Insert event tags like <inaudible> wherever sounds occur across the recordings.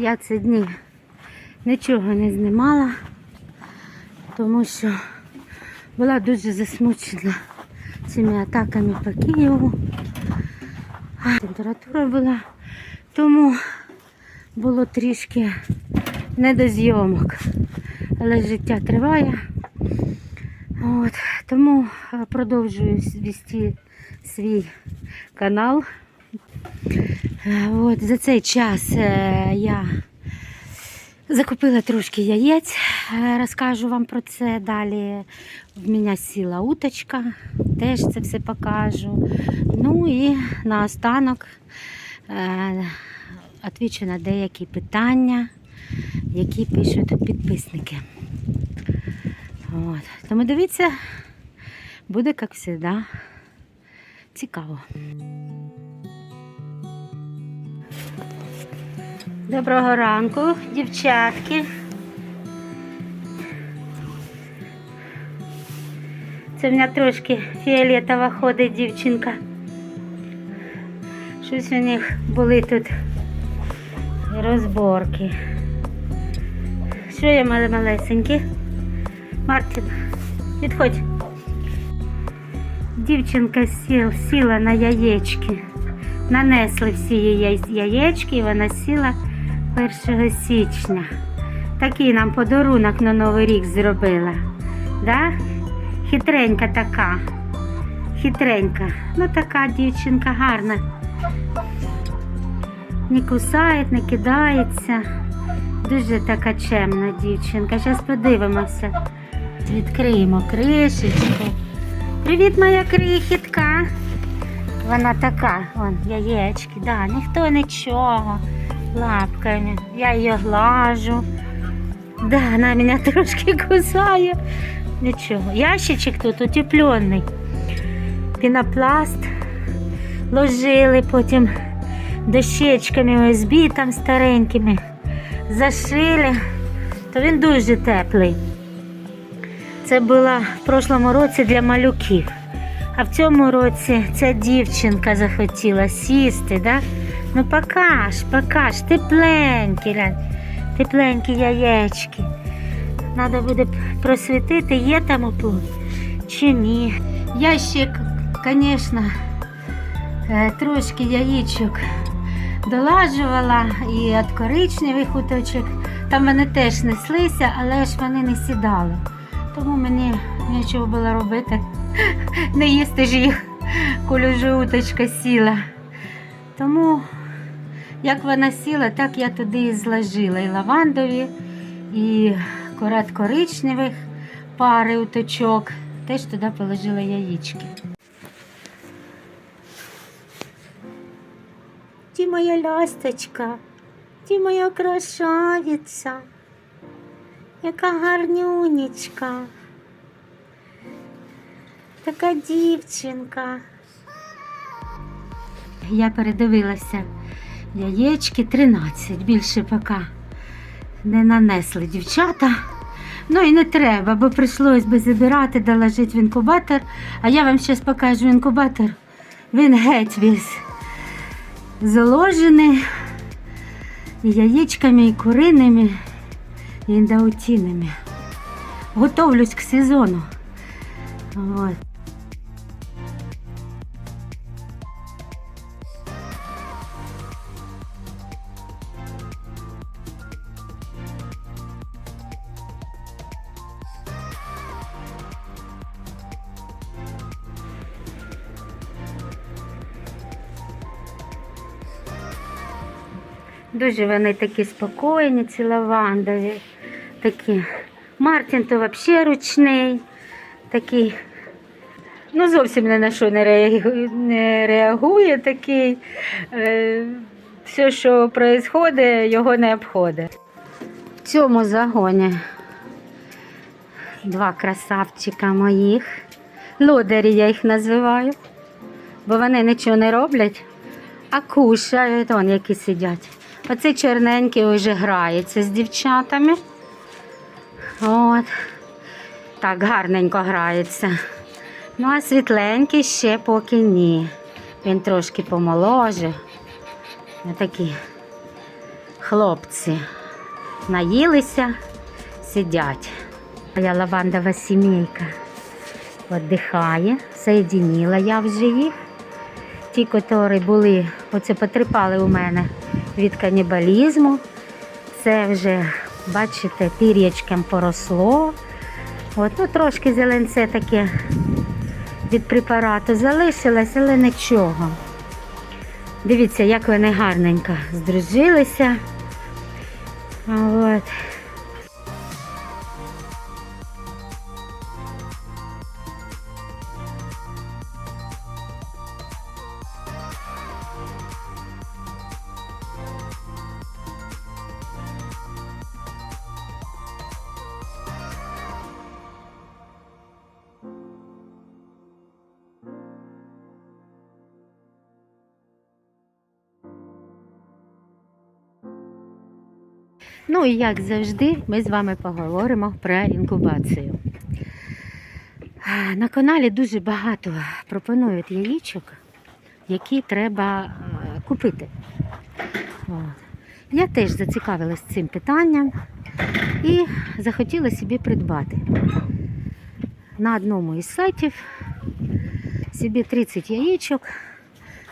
Я ці дні нічого не знімала, тому що була дуже засмучена цими атаками по Києву. Температура була, тому було трішки не до зйомок. Але життя триває. От, тому е, продовжую вести свій канал. Е, От, за цей час е, я закупила трошки яєць, е, розкажу вам про це. Далі в мене сіла уточка, теж це все покажу. Ну і наостанок відповідаю на деякі питання, які пишуть підписники. От. Тому дивіться, буде, як завжди, цікаво. Доброго ранку, дівчатки. Це в мене трошки фіолетова ходить дівчинка. Щось у них були тут розборки. Що я мали малесенькі? Мартін, підходь. Дівчинка сіл, сіла на яєчки. Нанесли всі її яєчки і вона сіла 1 січня. Такий нам подарунок на Новий рік зробила. Да? Хитренька така. Хитренька. Ну така дівчинка гарна. Не кусає, не кидається. Дуже така чемна дівчинка. Зараз подивимося. Відкриємо кришечку. Привіт, моя крихітка. Вона така, вон, яєчки, да, ніхто нічого. Лапками. Я її глажу. Да, вона мене <laughs> трошки кусає. Нічого. Ящичок тут утеплений. Пінопласт ложили, потім дощечками ОСБ там старенькими зашили, то він дуже теплий. Це було в прошлому році для малюків. А в цьому році ця дівчинка захотіла сісти, да? Ну покаж, покаж, тепленькі, тепленькі яєчки. Треба буде просвітити, є там оплод чи ні. Я ще, звісно, е, трошки яєчок долажувала і від коричневих уточок. Там вони теж неслися, але ж вони не сідали. Тому мені нічого було робити. <laughs> Не їсти ж їх, коли вже уточка сіла. Тому, як вона сіла, так я туди і зложила і лавандові, і корат коричневих пари уточок. Теж туди положила яєчки. Ти моя ласточка, ти моя красавиця, яка гарнюнечка. Така дівчинка. Я передивилася яєчки 13, більше поки не нанесли дівчата. Ну і не треба, бо прийшлось би забирати, доложити в інкубатор. А я вам зараз покажу інкубатор. Він геть весь заложений яєчками, і куриними, і індаутінами. Готовлюсь к сезону. От. Дуже вони такі спокійні, ці лавандові. Такі. Мартін то взагалі ручний, такий, ну зовсім ні на що не реагує, не реагує такий. Е, все, що відбувається, його не обходить. В цьому загоні два красавчика моїх. Лодері я їх називаю, бо вони нічого не роблять, а кушають, вон які сидять. Оцей чорненький вже грається з дівчатами. От. Так, гарненько грається. Ну, а світленький ще поки ні. Він трошки помоложе. Такий Хлопці наїлися, сидять. Моя лавандова сімейка віддихає, соєдинила я вже їх. Ті, котрі були, оце потріпали у мене від канібалізму. Це вже, бачите, пір'ячком поросло. От, ну, трошки зеленце таке від препарату залишилось, але нічого. Дивіться, як вони гарненько здружилися. От. Ну і як завжди, ми з вами поговоримо про інкубацію. На каналі дуже багато пропонують яєчок, які треба е, купити. Я теж зацікавилась цим питанням і захотіла собі придбати. На одному із сайтів собі 30 яєчок.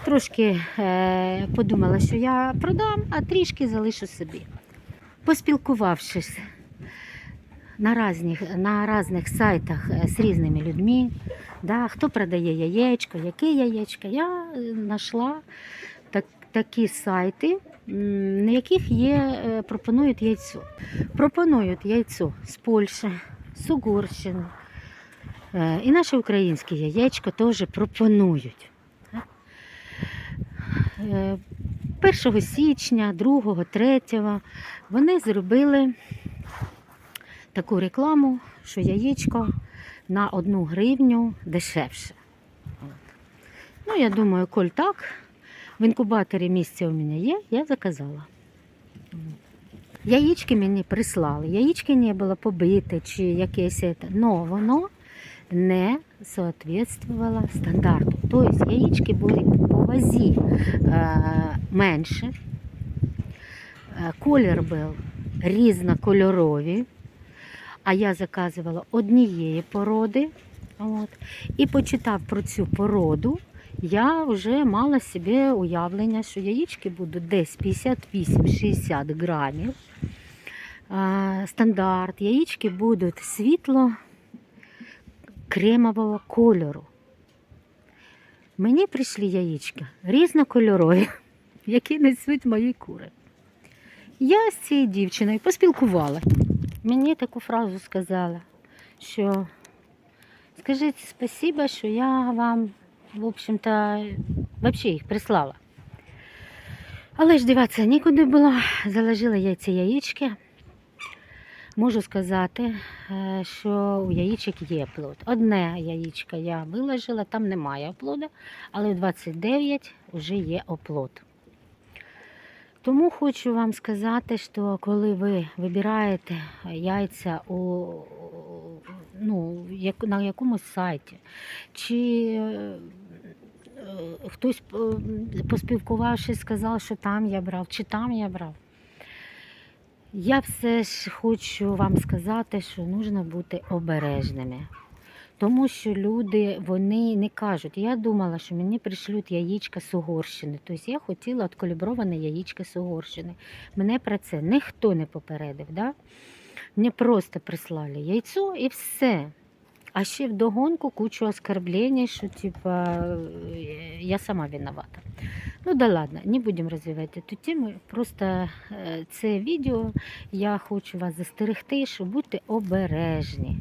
Трошки е, подумала, що я продам, а трішки залишу собі поспілкувавшись на різних, на різних сайтах е, з різними людьми, да, хто продає яєчко, яке яєчко, я е, знайшла так, такі сайти, на яких є, е, пропонують яйцо. Пропонують яйцо з Польщі, з Угорщини. І наше українське яєчко теж пропонують. Е, 1 січня, 2, 3 вони зробили таку рекламу, що яєчко на 1 гривню дешевше. Ну, я думаю, коль так, в інкубаторі місце у мене є, я заказала. Яєчки мені прислали. Яєчки не було побите чи якесь, але воно не соответствовало стандарту. Тобто яєчки були по вазі е, менше, е, колір був різнокольорові, а я заказувала однієї породи. От. І почитав про цю породу, я вже мала собі уявлення, що яєчки будуть десь 58-60 грамів. Е, Стандарт, яєчки будуть світло кремового кольору. Мені прийшли яєчка різнокольорові, <laughs> які несуть мої кури. Я з цією дівчиною поспілкувала. Мені таку фразу сказала, що скажіть спасибо, що я вам, в общем-то, взагалі їх прислала. Але ж диватися нікуди було, заложила я ці яєчки. Можу сказати, е, що у яєчок є плод. Одне яєчко я виложила, там немає оплоду, але у 29 вже є оплод. Тому хочу вам сказати, що коли ви вибираєте яйця у, ну, на якомусь сайті, чи е, е, хтось поспілкувавшись, сказав, що там я брав, чи там я брав. Я все ж хочу вам сказати, що потрібно бути обережними. Тому що люди вони не кажуть. Я думала, що мені прийшлють яєчка з Угорщини. Тобто я хотіла откаліброване яєчко з Угорщини. Мене про це ніхто не попередив. Да? Мені просто прислали яйцо і все. А ще вдогонку кучу оскорблень, що типа я сама виновата. Ну да ладно, не будемо розвивати цю тему. Просто е, це відео я хочу вас застерегти, що будьте обережні,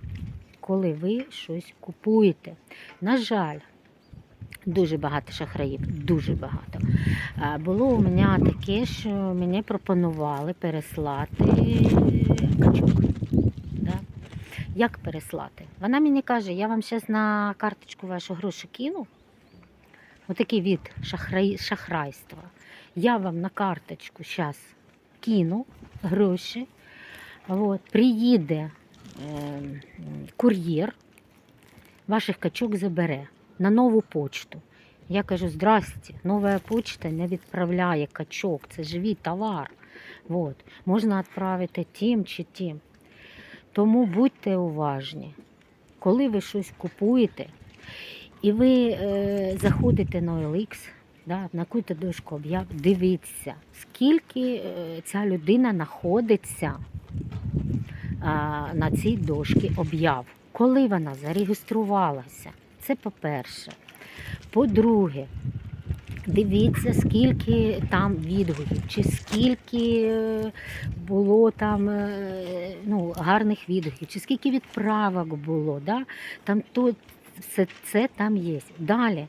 коли ви щось купуєте. На жаль, дуже багато шахраїв, дуже багато. Було у мене таке, що мені пропонували переслати качок. Як переслати? Вона мені каже, я вам зараз на карточку вашу гроші кину. Отакий від шахрай, шахрайства. Я вам на карточку зараз кину гроші. От, приїде е, кур'єр, ваших качок забере на нову почту. Я кажу, здрасте, нова почта не відправляє качок, це живий товар. От. Можна відправити тим чи тим. Тому будьте уважні, коли ви щось купуєте, і ви е, заходите на OLX, да, на якусь дошку об'яв, дивіться, скільки е, ця людина знаходиться а, на цій дошці об'яв, коли вона зареєструвалася. Це по-перше. По-друге, дивіться, скільки там відгуків, чи скільки е, було там е, ну, гарних відгуків, чи скільки відправок було. Да? Там то, все це там є. Далі.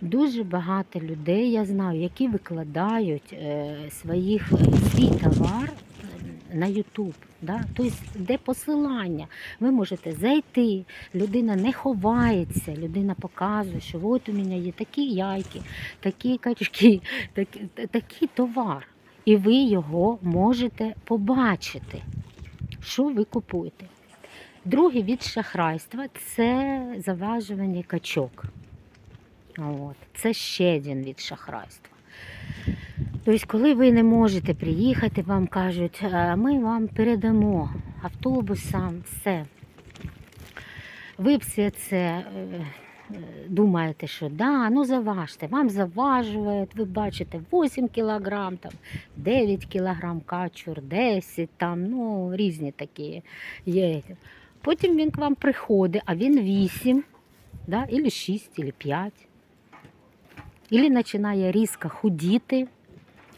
Дуже багато людей я знаю, які викладають е, своїх, свій товар на YouTube. Да? Тобто, де посилання. Ви можете зайти, людина не ховається, людина показує, що от у мене є такі яйки, такі качки, такі, такий товар. І ви його можете побачити, що ви купуєте. Другий від шахрайства це заважування качок. От. Це ще один від шахрайства. Тобто, коли ви не можете приїхати, вам кажуть, «Е, ми вам передамо автобусам, все. Ви все це е, е, думаєте, що да, ну заважте, вам заважують, ви бачите 8 кілограм, там, 9 кілограм качур, 10, там, ну, різні такі є. Потім він к вам приходить, а він 8, да, або 6, або 5. Ілі починає різко худіти,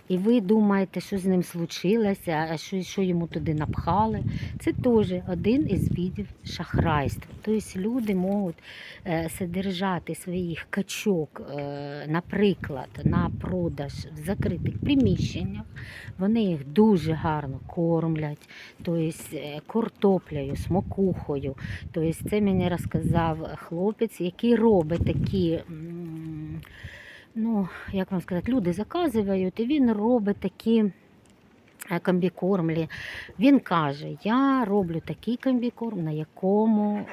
і ви думаєте, що з ним случилося, а що, що йому туди напхали. Це теж один із видів шахрайства. Тобто люди можуть е, содержати своїх качок, е, наприклад, на продаж в закритих приміщеннях. Вони їх дуже гарно кормлять, тобто е, картоплею, смокухою. Тобто це мені розказав хлопець, який робить такі. Ну, як вам сказати, люди заказують, і він робить такі е, комбікормлі. Він каже, я роблю такий комбікорм, на якому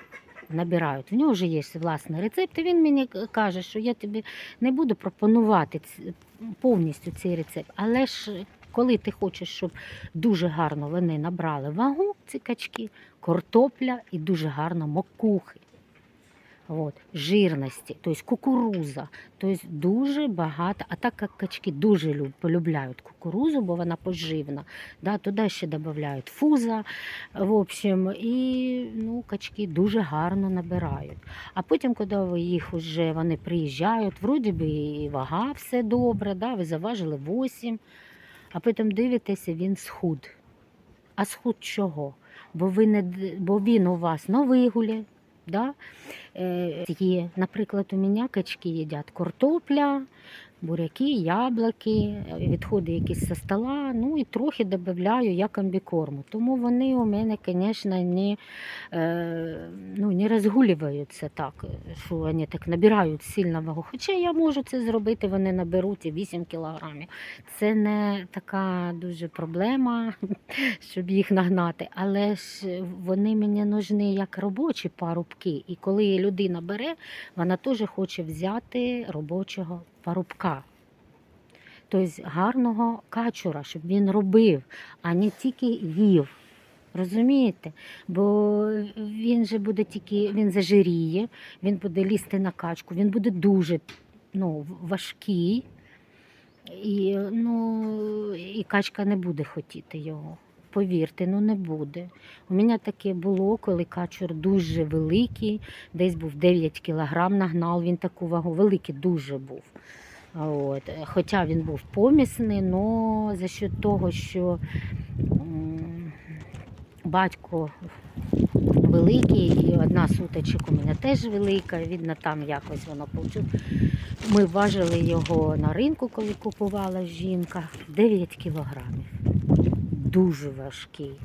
набирають. В нього вже є власний рецепт, і він мені каже, що я тобі не буду пропонувати повністю цей рецепт. Але ж коли ти хочеш, щоб дуже гарно вони набрали вагу, ці качки, картопля і дуже гарно мокухи. От, жирності, тобто кукуруза, тобто дуже багато, а так як качки дуже полюбляють кукурузу, бо вона поживна, да, туди ще додають фуза, в общем, і ну, качки дуже гарно набирають. А потім, коли ви їх вже вони приїжджають, вроді би і вага все добре, да, ви заважили 8, а потім дивитеся, він схуд. А схуд чого? Бо, ви не, бо він у вас на вигулі, да? Е, Є, наприклад, у мене качки їдять картопля, буряки, яблуки, е, відходи якісь зі стола, ну і трохи додаю я комбікорму. Тому вони у мене, звісно, не, е, ну, не розгулюються так, що вони так набирають сильно вагу. Хоча я можу це зробити, вони наберуть і 8 кілограмів. Це не така дуже проблема, <laughs> щоб їх нагнати. Але ж вони мені нужні як робочі парубки. І коли людина бере, вона теж хоче взяти робочого парубка. Тобто гарного качура, щоб він робив, а не тільки їв. Розумієте? Бо він же буде тільки, він зажиріє, він буде лізти на качку, він буде дуже ну, важкий, і, ну, і качка не буде хотіти його. Повірте, ну не буде. У мене таке було, коли качур дуже великий, десь був 9 кілограм нагнав, він таку вагу, великий дуже був. От. Хоча він був помісний, але за счет того, що батько великий, і одна суточок у мене теж велика, видно, там якось воно получилось. Ми важили його на ринку, коли купувала жінка, 9 кілограмів. Дуже важкий.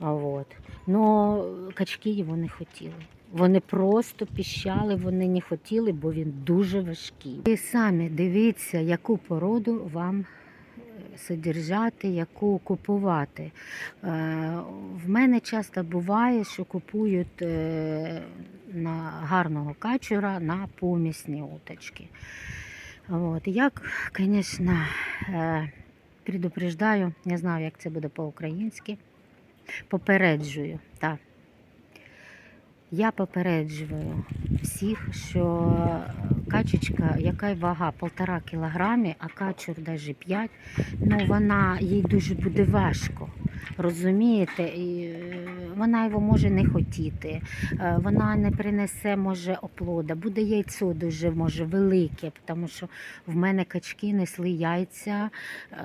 А От. Но качки його не хотіли. Вони просто піщали, вони не хотіли, бо він дуже важкий. Ви самі дивіться, яку породу вам е, содержати, яку купувати. Е, В мене часто буває, що купують е, на гарного качура на помісні уточки. От. Як, звісно, Предупреждаю, не знаю, як це буде по-українськи. Попереджую, так. Я попереджую всіх, що качечка, яка вага полтора кілограмі, а качур навіть 5, ну вона їй дуже буде важко. Розумієте, і е, вона його може не хотіти, е, вона не принесе може оплода, буде яйцо дуже може велике, тому що в мене качки несли яйця е,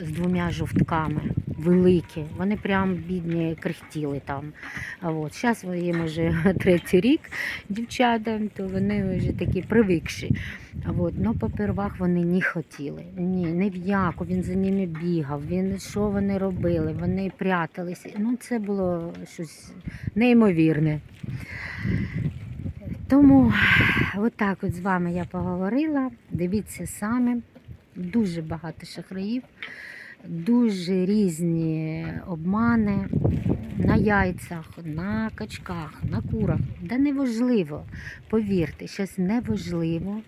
з двома жовтками, великі. Вони прям бідні крихтіли там. От зараз їм вже <laughs> третій рік дівчатам, то вони вже такі привикші. От, ну, попервах вони не хотіли. Ні, не в яку, він за ними бігав, він що вони робили, вони пряталися. Ну, це було щось неймовірне. Тому отак от з вами я поговорила. Дивіться самі, дуже багато шахраїв, дуже різні обмани на яйцях, на качках, на курах. Да неважливо, повірте, зараз неважливо.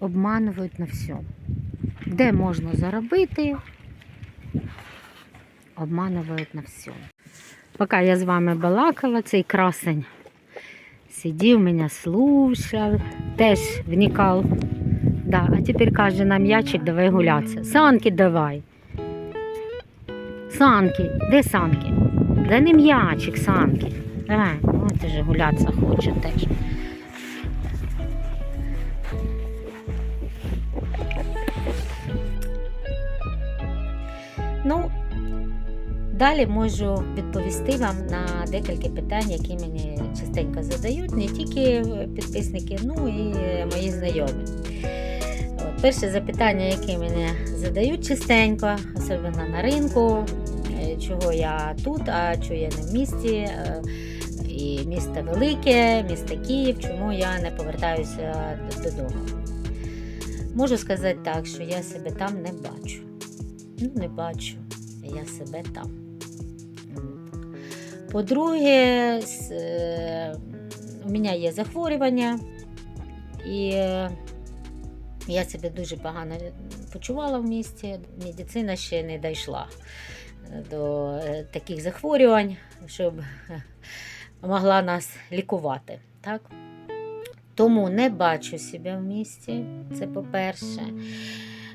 Обманують на всьому. Де можна заробити, обманують на всьому. Поки я з вами балакала, цей красень сидів, мене слушав, теж вникав. Да, а тепер каже нам м'ячик, давай гулятися. Санки давай. Санки, де санки? Де не м'ячик, санки. Давай, от ти же гулятися хоче теж. Ну, далі можу відповісти вам на декілька питань, які мені частенько задають, не тільки підписники, ну і мої знайомі. Перше запитання, яке мені задають частенько, особливо на ринку, е, чого я тут, а чого я не в місті. е, І місто велике, місто Київ, чому я не повертаюся додому. Можу сказати так, що я себе там не бачу. Ну, не бачу я себе там. По-друге, е, у мене є захворювання, і я себе дуже погано почувала в місті. Медицина ще не дійшла е, до е, таких захворювань, щоб е, могла нас лікувати. Так? Тому не бачу себе в місті, це по-перше.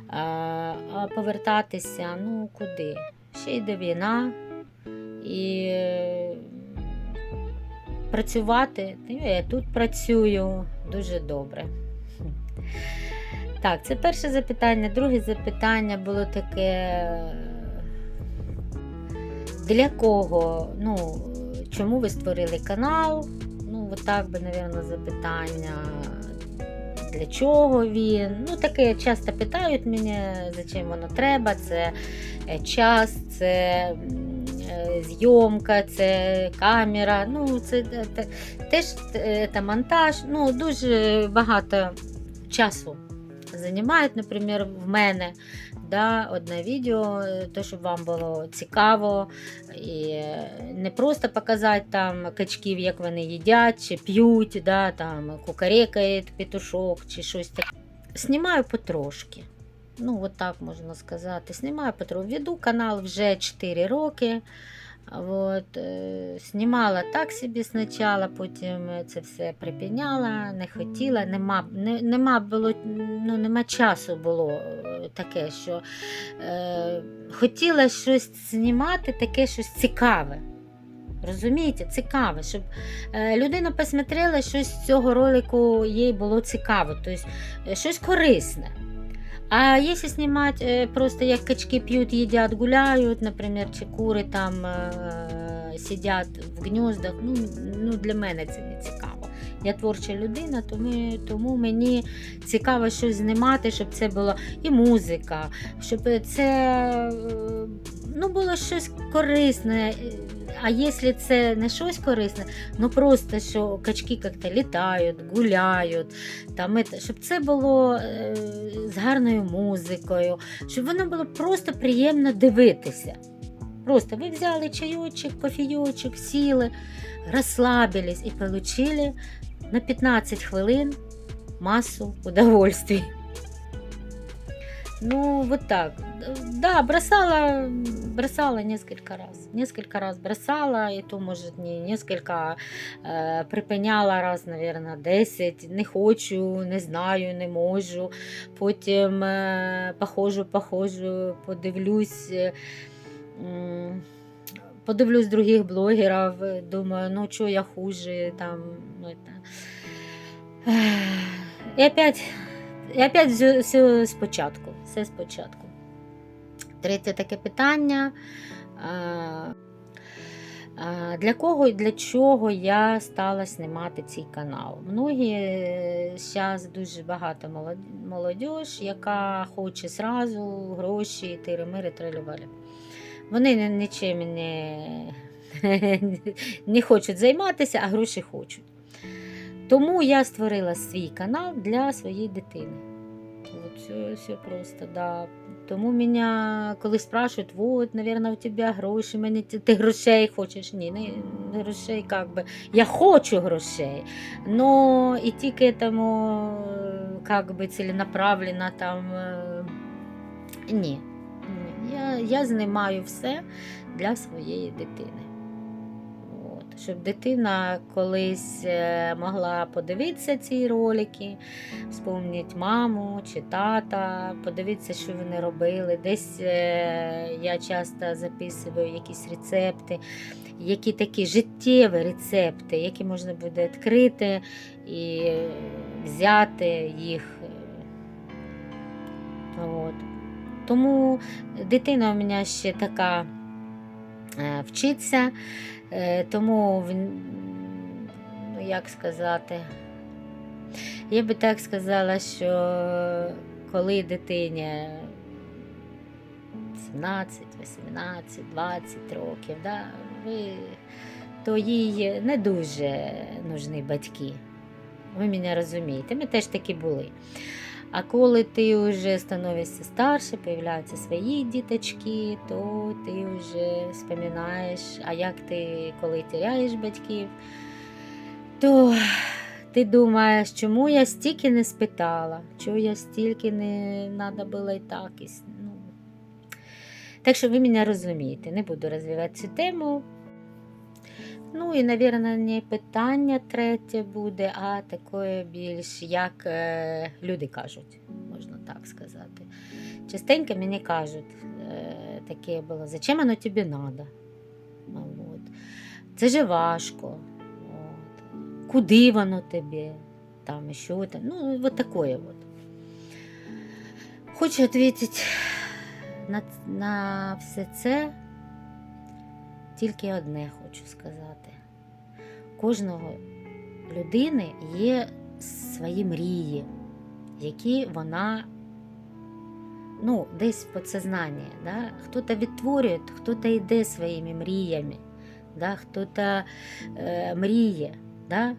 А, повертатися, ну куди? Ще йде війна і працювати. Я тут працюю дуже добре. Так, це перше запитання. Друге запитання було таке. Для кого? Ну, чому ви створили канал? Ну, отак би, напевно, запитання. Для чого він? Ну, таке часто питають мене, зачем воно треба. Це е, час, це е, зйомка, це камера. Ну, це е, те- теж е, та монтаж. Ну, дуже багато часу займають, наприклад, в мене. Да, одне відео, е, то, щоб вам було цікаво. І не просто показати там качків, як вони їдять чи п'ють, да, там кукарекає петушок чи щось таке. Знімаю потрошки. Ну, от так можна сказати. Знімаю потрошки. Веду канал вже 4 роки. От, знімала так собі спочатку, потім це все припиняла, не хотіла, нема, не, нема, було, ну, нема часу було е, таке, що е, хотіла щось знімати, таке щось цікаве. Розумієте, цікаве, щоб е, людина посмотрела, щось з цього ролику їй було цікаво, тобто щось корисне. А если снимать э, просто як качки пьют, едят, гуляют, например, чи кури там э, сидять в гніздах, ну, ну для мене це не цікаво. Я творча людина, тому, тому мені цікаво щось знімати, щоб це було і музика, щоб це е, ну, було щось корисне. А якщо це не щось корисне, ну просто що качки як-то літають, гуляють, там, щоб це було е, з гарною музикою, щоб воно було просто приємно дивитися. Просто ви взяли чайочок, кофійочок, сіли, розслабились і отримали на 15 хвилин масу удовольствий. Ну, вот так. Да, бросала, бросала несколько раз. Несколько раз бросала, и то, может, не несколько, е, припиняла раз, наверное, 10. Не хочу, не знаю, не можу. Потім е, походжу, походжу, подивлюсь. е, м, Подивлюсь других блогерів, е, думаю, ну що я хуже, там, это. І опять, і опять все спочатку. Все спочатку. Третє таке питання. Для кого і для чого я стала знімати цей канал? Многі зараз дуже багато молод- молодіж, яка хоче зразу гроші, тири-мири, трилювалі. Вони нічим не, <laughs> не хочуть займатися, а гроші хочуть. Тому я створила свій канал для своєї дитини Вот все, все просто, да. Тому мене, коли спрашують, вот, наверное, у тебе гроші, мені ти, ти грошей хочеш. Ні, не, не грошей, как би. Я хочу грошей, но идти к этому э, как бы целенаправленно там. э, Ні. Ні. Я, я знімаю все для своєї дитини. Щоб дитина колись е, могла подивитися ці ролики, вспомнити маму чи тата, подивитися, що вони робили. Десь е, я часто записую якісь рецепти, які такі життєві рецепти, які можна буде відкрити і е, взяти їх. От. Тому дитина у мене ще така вчиться, тому в- ну, як сказати, я би так сказала, що коли дитині 17, 18, 20 років, да, ви, то їй не дуже нужні батьки. Ви мене розумієте, ми теж такі були. А коли ти вже становишся старше, появляються свої діточки, то ти вже споминаєш, а як ти коли теряєш батьків, то ти думаєш, чому я стільки не спитала, чому я стільки не треба було і так. Ну. Так що ви мене розумієте, не буду розвивати цю тему. Ну і, мабуть, не питання третє буде, а таке більш, як е, люди кажуть, можна так сказати. Частенько мені кажуть, е, таке було, зачем воно тобі треба? Це же важко. От. Куди воно тобі? Там, що там. Ну, от таке. От. Хочу відповідати на, на все це тільки одне хочу сказати. Кожного людини є свої мрії, які вона ну, десь в підсознанні. Да? Хто-то відтворює, хто-то йде своїми мріями, да? хто-то е, мріє. Да?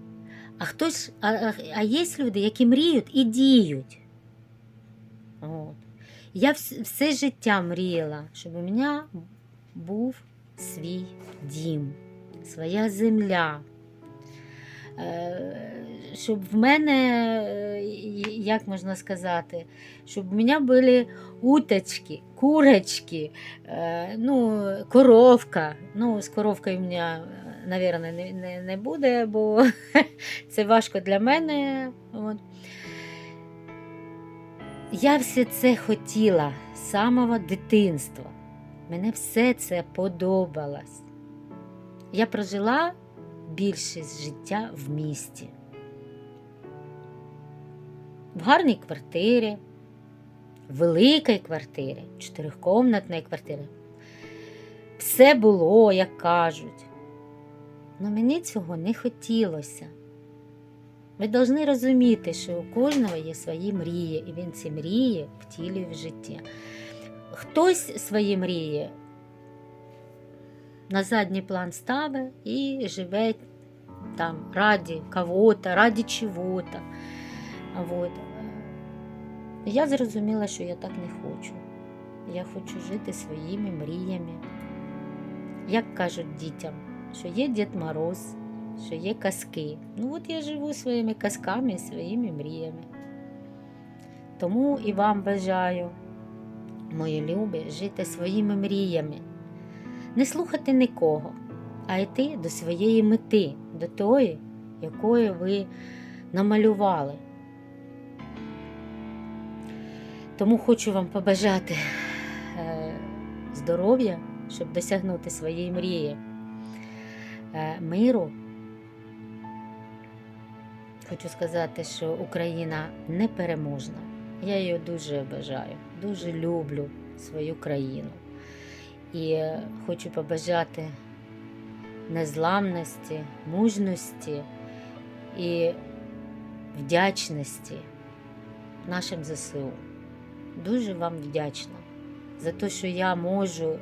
А хтось, а, а, є люди, які мріють і діють. От. Я вс- все життя мріяла, щоб у мене був свій дім, своя земля. Е, Щоб в мене, е, як можна сказати, щоб у мене були уточки, курочки, е, ну, коровка. Ну, з коровкою у мене, мабуть, не, не, не буде, бо <laughs> це важко для мене. От. Я все це хотіла з самого дитинства. Мене все це подобалось. Я прожила більшість життя в місті. В гарній квартирі, великій квартирі, чотирикомнатній квартирі. Все було, як кажуть. Але мені цього не хотілося. Ви повинні розуміти, що у кожного є свої мрії, і він ці мрії втілює в життя. Хтось свої мрії на задній план ставить і живе там раді кого-то, раді чого-то. Вот. Я зрозуміла, що я так не хочу. Я хочу жити своїми мріями. Як кажуть дітям, що є Дід Мороз, що є казки. Ну от я живу своїми казками і своїми мріями. Тому і вам бажаю мої любі, жити своїми мріями, не слухати нікого, а йти до своєї мети, до тої, якої ви намалювали. Тому хочу вам побажати е, здоров'я, щоб досягнути своєї мрії, е, миру. Хочу сказати, що Україна непереможна. Я її дуже бажаю, дуже люблю свою країну. І хочу побажати незламності, мужності і вдячності нашим ЗСУ. Дуже вам вдячна за те, що я можу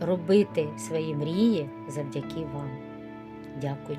робити свої мрії завдяки вам. Дякую.